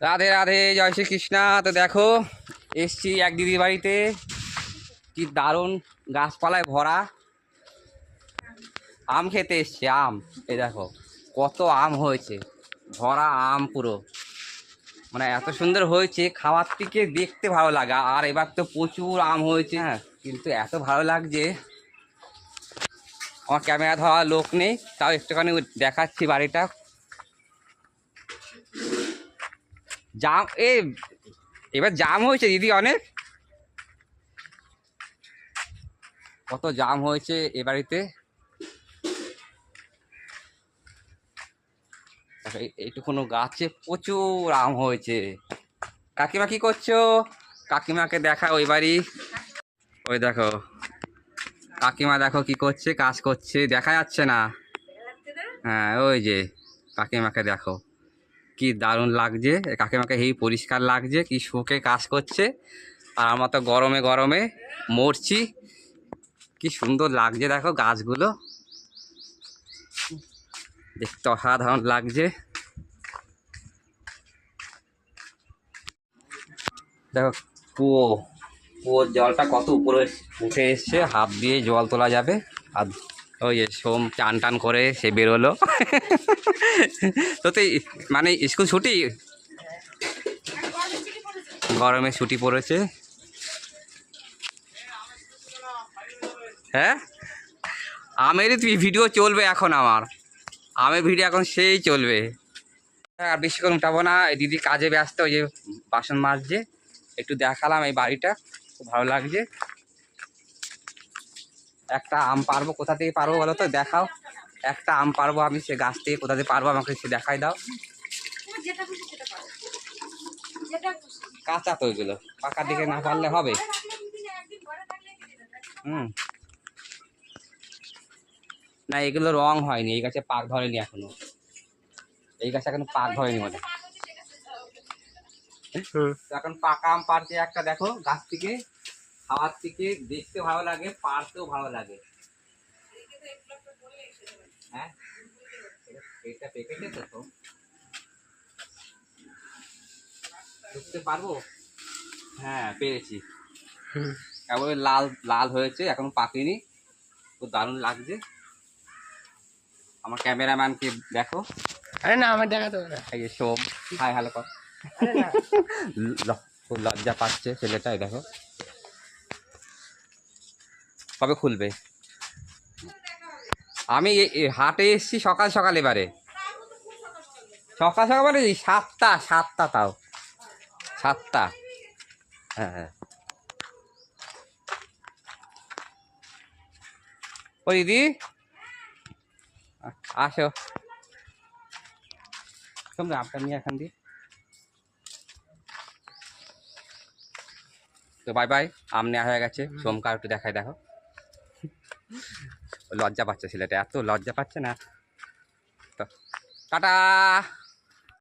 রাধে রাধে, জয় শ্রীকৃষ্ণা। তো দেখো, এসছি এক দিদির বাড়িতে। কি দারুণ গাছপালায় ভরা। আম খেতে এসছি, আম। এই দেখো, কত আম হয়েছে। ভরা আম পুরো। মানে এত সুন্দর হয়েছে খাওয়ার থেকে দেখতে ভালো লাগা। আর এবার তো প্রচুর আম হয়েছে হ্যাঁ। কিন্তু এত ভালো লাগছে। আমার ক্যামেরা ধরা লোক নেই, তাও একটুখানি দেখাচ্ছি বাড়িটা। জাম, এ, এবার জাম হয়েছে দিদি অনেক। কত জাম হয়েছে এ বাড়িতে। এইটুকুনো গাছে প্রচুর আম হয়েছে। কাকিমা কি করছ? কাকিমাকে দেখা ওই বাড়ি। ওই দেখো, কাকিমা দেখো কি করছে, কাজ করছে, দেখা যাচ্ছে না। হ্যাঁ ওই যে, কাকিমাকে দেখো। কি দারুণ লাগছে। কাকিমাকে হেই পরিষ্কার লাগছে, কি শোকে কাজ করছে। আর আমার তো গরমে গরমে মরছি। কি সুন্দর লাগছে দেখো গাছগুলো। দেখতে অসাধারণ লাগছে। দেখো কুয়ো কুয়োর জলটা কত উপরে উঠে এসছে। হাত দিয়ে জল তোলা যাবে। আর ওই যে সোম চান টান করে সে বেরোলো। তো তো এই- মানে স্কুল ছুটি? গরমে ছুটি পড়েছে। হ্যাঁ? আমেরই তুই ভিডিও চলবে এখন আমার। আমের ভিডিও এখন সেই চলবে। আর বেশিক্ষণ উঠাবো না। দিদি কাজে ব্যস্ত, ওই যে বাসন মাজছে। একটু দেখালাম এই বাড়িটা। খুব ভালো লাগছে। একটা আম পারব কোথা থেকে পারব বলো তো? দেখাও। একটা আম পারব আমি সে গাছ থেকে কোথা থেকে পারব আমাকে সে দেখাই দাও। কাঁচা তো ওইগুলো পাকার দিকে না পারলে হবে। হুম। না এগুলো রং হয়নি এই গাছে পাক ধরেনি এখনও। এই গাছে এখনও পাক ধরেনি মনে। এখন পাকা আম পারছে একটা দেখো গাছ থেকে। খাওয়ার থেকে দেখতে ভালো লাগে পারতেও ভালো লাগে। হ্যাঁ? এটা পেকেটে তো তো। ঢুকতে পারব? হ্যাঁ পেরেছি। কেবল লাল লাল হয়েছে এখন পাকেনি। খুব দারুণ লাগছে। আমার ক্যামেরাম্যানকে দেখো। আরে না আমার দেখা তো না। এই যে সোম হাই হ্যালো কর। আরে না। ল- খুব লজ্জা পাচ্ছে ছেলেটাই দেখো। কবে খুলবে? আমি হাটে এসছি সকাল সকাল এবারে। সকাল সকাল মানে সাতটা সাতটা তাও। সাতটা। হ্যাঁ হ্যাঁ। ও দিদি আসো। তোমরা আপনার নিয়ে এখান দিয়ে। তো বাই বাই আম নেওয়া হয়ে গেছে। সোমকার একটু দেখাই দেখো। লজ্জা পাচ্ছে ছেলেটা এত লজ্জা পাচ্ছে না। টাটা!